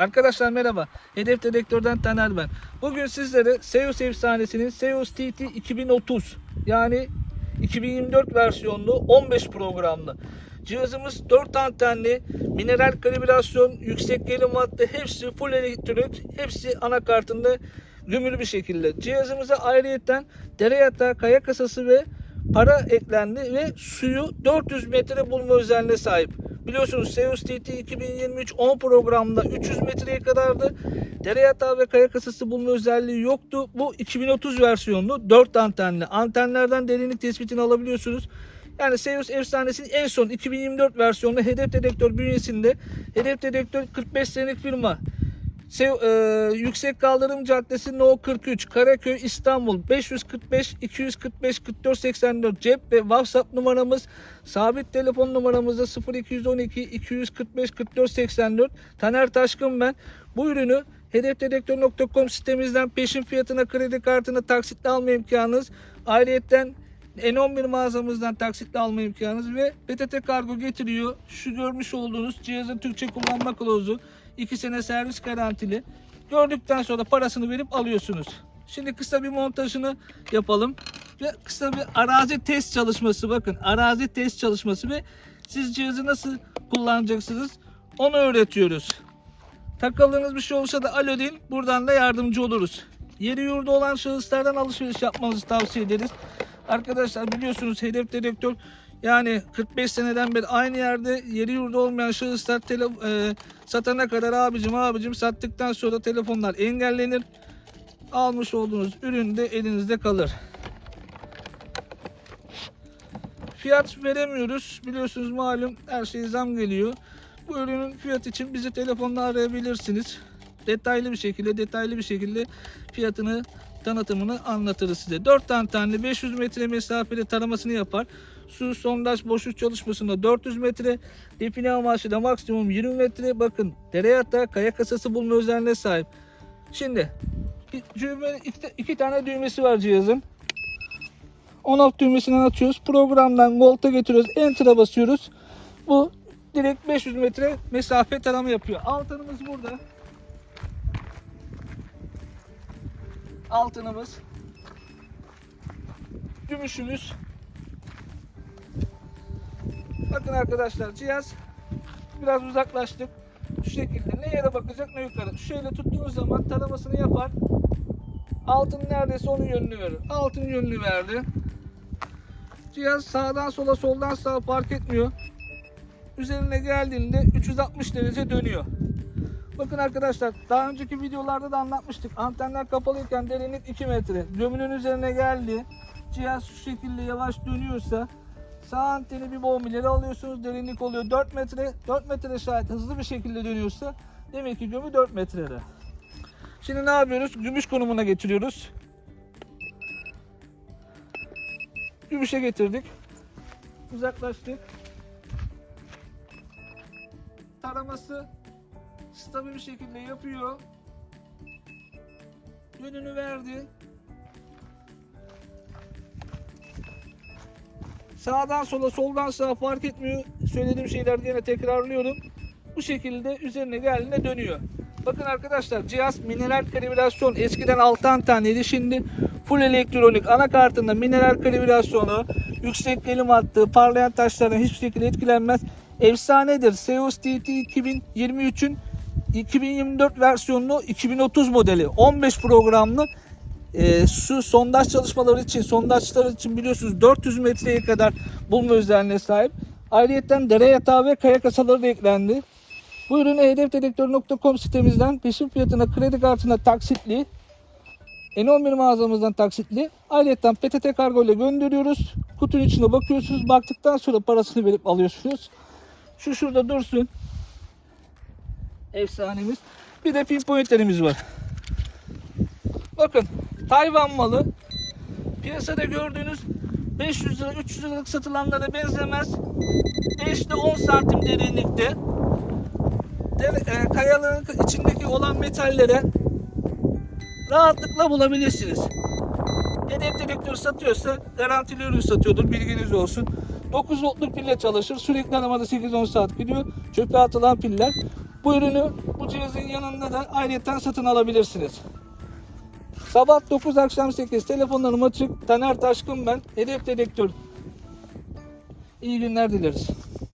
Arkadaşlar merhaba. Hedef Dedektör'den Taner ben. Bugün sizlere Seus efsanesinin Seus TT 2030 yani 2024 versiyonlu 15 programlı. Cihazımız 4 antenli, mineral kalibrasyon, yüksek gerilim hattı hepsi full elektronik, hepsi anakartında gümülü bir şekilde. Cihazımıza ayrıyeten dere yatağı, kaya kasası ve para eklendi ve suyu 400 metre bulma özelliğine sahip. Biliyorsunuz Seus TT 2023 10 programda 300 metreye kadardı. Dere yatağı ve kaya kasası bulma özelliği yoktu. Bu 2030 versiyonlu 4 antenli. Antenlerden derinlik tespitini alabiliyorsunuz. Yani Seus efsanesinin en son 2024 versiyonlu hedef dedektör bünyesinde hedef dedektör 45 senelik firma Se- e, Yüksek Kaldırım Caddesi No 43 Karaköy İstanbul. 545 245 44 84 cep ve WhatsApp numaramız. Sabit telefon numaramızda 0212 245 44 84 Taner Taşkın ben. Bu ürünü hedefdedektör.com sitemizden peşin fiyatına kredi kartına taksitle alma imkanınız. Ayrıyetten N11 mağazamızdan taksitle alma imkanınız ve PTT kargo getiriyor. Şu görmüş olduğunuz cihazın Türkçe kullanma kılavuzu 2 sene servis garantili. Gördükten sonra parasını verip alıyorsunuz. Şimdi kısa bir montajını yapalım. Ve kısa bir arazi test çalışması bakın. Arazi test çalışması ve siz cihazı nasıl kullanacaksınız onu öğretiyoruz. Takıldığınız bir şey olursa da alo deyin. Buradan da yardımcı oluruz. Yeri yurdu olan şahıslardan alışveriş yapmanızı tavsiye ederiz. Arkadaşlar biliyorsunuz hedef dedektör yani 45 seneden beri aynı yerde yeri yurdu olmayan şahıslar e, satana kadar abicim abicim sattıktan sonra telefonlar engellenir. Almış olduğunuz ürün de elinizde kalır. Fiyat veremiyoruz. Biliyorsunuz malum her şey zam geliyor. Bu ürünün fiyat için bizi telefonla arayabilirsiniz. Detaylı bir şekilde detaylı bir şekilde fiyatını tanıtımını anlatırız size. 4 tane tane 500 metre mesafede taramasını yapar. Su sondaj boşluk çalışmasında 400 metre, define amaçlı da maksimum 20 metre. Bakın dere yatağı kaya kasası bulma özelliğine sahip. Şimdi iki, iki tane düğmesi var cihazın. On off düğmesinden açıyoruz. Programdan volta getiriyoruz. Enter'a basıyoruz. Bu direkt 500 metre mesafe tarama yapıyor. Altınımız burada. Altınımız. Gümüşümüz. Bakın arkadaşlar cihaz biraz uzaklaştık. Şu şekilde ne yere bakacak ne yukarı. Şöyle tuttuğunuz zaman taramasını yapar. Altın neredeyse onun yönünü verir. Altın yönünü verdi. Cihaz sağdan sola soldan sağa fark etmiyor. Üzerine geldiğinde 360 derece dönüyor. Bakın arkadaşlar daha önceki videolarda da anlatmıştık. Antenler kapalıyken derinlik 2 metre. Gömünün üzerine geldi. Cihaz şu şekilde yavaş dönüyorsa sağ anteni bir boğum alıyorsunuz. Derinlik oluyor 4 metre. 4 metre şayet hızlı bir şekilde dönüyorsa demek ki gömü 4 metrede. Şimdi ne yapıyoruz? Gümüş konumuna getiriyoruz. Gümüşe getirdik. Uzaklaştık. Taraması stabil bir şekilde yapıyor. Yönünü verdi. Sağdan sola, soldan sağa fark etmiyor. Söylediğim şeyler yine tekrarlıyorum. Bu şekilde üzerine geldiğinde dönüyor. Bakın arkadaşlar cihaz mineral kalibrasyon eskiden 6 antenliydi şimdi full elektronik anakartında mineral kalibrasyonu yüksek gerilim hattı parlayan taşlardan hiçbir şekilde etkilenmez efsanedir Seus TT 2023'ün 2024 versiyonlu 2030 modeli 15 programlı e, su sondaj çalışmaları için sondajlar için biliyorsunuz 400 metreye kadar bulma özelliğine sahip ayrıca dere yatağı ve kaya kasaları da eklendi bu ürünü hedefdedektör.com sitemizden peşin fiyatına kredi kartına taksitli N11 mağazamızdan taksitli ayrıca PTT kargo ile gönderiyoruz. Kutunun içine bakıyorsunuz. Baktıktan sonra parasını verip alıyorsunuz. Şu şurada dursun. Efsanemiz. Bir de pinpointlerimiz var. Bakın Tayvan malı. Piyasada gördüğünüz 500 lira 300 liralık satılanlara benzemez. 5 ile 10 santim derinlikte. De- e, kayaların içindeki olan metallere rahatlıkla bulabilirsiniz. Hedef dedektör satıyorsa garantili ürün satıyordur bilginiz olsun. 9 voltluk pille çalışır. Sürekli aramada 8-10 saat gidiyor. Çöpe atılan piller. Bu ürünü bu cihazın yanında da ayrıca satın alabilirsiniz. Sabah 9 akşam 8 telefonlarım açık. Taner Taşkın ben. Hedef dedektör. İyi günler dileriz.